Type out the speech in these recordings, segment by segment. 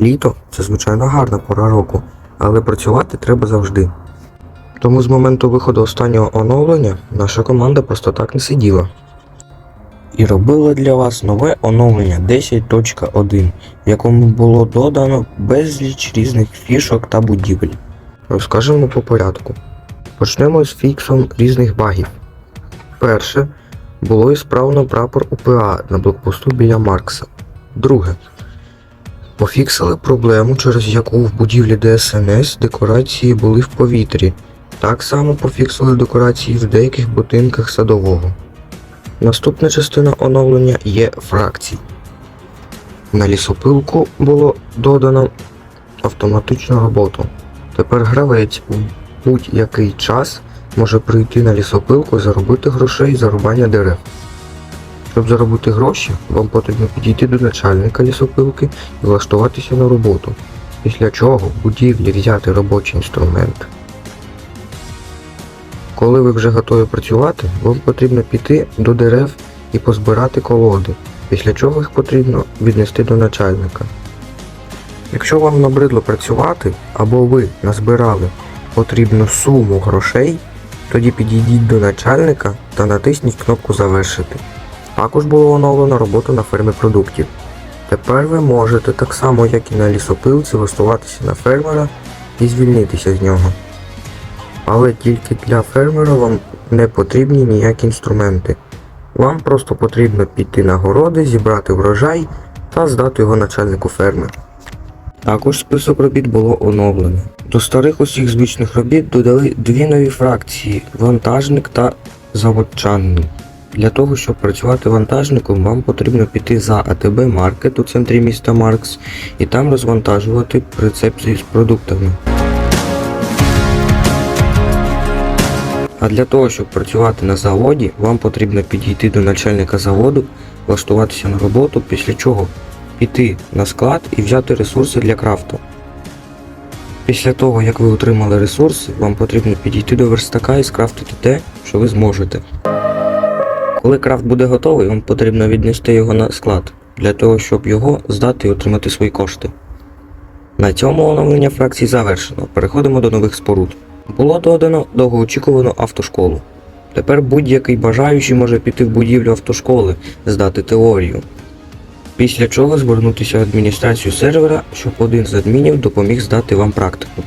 Літо це звичайно гарна пора року, але працювати треба завжди. Тому з моменту виходу останнього оновлення наша команда просто так не сиділа. І робила для вас нове оновлення 10.1, в якому було додано безліч різних фішок та будівель. Розкажемо по порядку. Почнемо з фіксом різних багів. Перше було ісправно прапор УПА на блокпосту біля Маркса. Друге. Пофіксили проблему, через яку в будівлі ДСНС декорації були в повітрі. Так само пофіксили декорації в деяких будинках садового. Наступна частина оновлення є фракцій. На лісопилку було додано автоматичну роботу. Тепер гравець у будь-який час може прийти на лісопилку і заробити грошей за рубання дерев. Щоб заробити гроші, вам потрібно підійти до начальника лісопилки і влаштуватися на роботу, після чого в будівлі взяти робочий інструмент. Коли ви вже готові працювати, вам потрібно піти до дерев і позбирати колоди, після чого їх потрібно віднести до начальника. Якщо вам набридло працювати або ви назбирали потрібну суму грошей, тоді підійдіть до начальника та натисніть кнопку Завершити. Також було оновлено роботу на фермі продуктів. Тепер ви можете так само, як і на лісопилці, влаштуватися на фермера і звільнитися з нього. Але тільки для фермера вам не потрібні ніякі інструменти. Вам просто потрібно піти на городи, зібрати врожай та здати його начальнику ферми. Також список робіт було оновлено. До старих усіх звичних робіт додали дві нові фракції вантажник та заводчанний. Для того, щоб працювати вантажником, вам потрібно піти за АТБ Маркет у центрі міста Маркс і там розвантажувати прицепцію з продуктами. А для того, щоб працювати на заводі, вам потрібно підійти до начальника заводу, влаштуватися на роботу, після чого піти на склад і взяти ресурси для крафту. Після того, як ви отримали ресурси, вам потрібно підійти до верстака і скрафтити те, що ви зможете. Коли крафт буде готовий, вам потрібно віднести його на склад, для того, щоб його здати і отримати свої кошти. На цьому оновлення фракцій завершено. Переходимо до нових споруд. Було додано довгоочікувану автошколу. Тепер будь-який бажаючий може піти в будівлю автошколи, здати теорію. Після чого звернутися в адміністрацію сервера, щоб один з адмінів допоміг здати вам практику.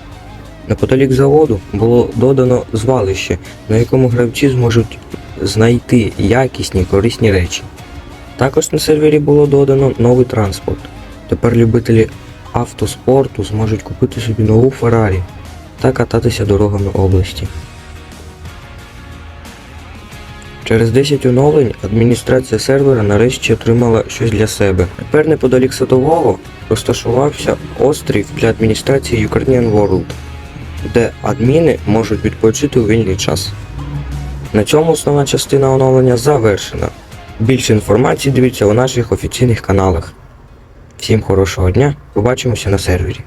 Неподалік заводу було додано звалище, на якому гравці зможуть знайти якісні корисні речі. Також на сервері було додано новий транспорт. Тепер любителі автоспорту зможуть купити собі нову Феррарі та кататися дорогами області. Через 10 оновлень адміністрація сервера нарешті отримала щось для себе. Тепер неподалік садового розташувався острів для адміністрації Ukrainian World, де адміни можуть відпочити у вільний час. На цьому основна частина оновлення завершена. Більше інформації дивіться у наших офіційних каналах. Всім хорошого дня, побачимося на сервері.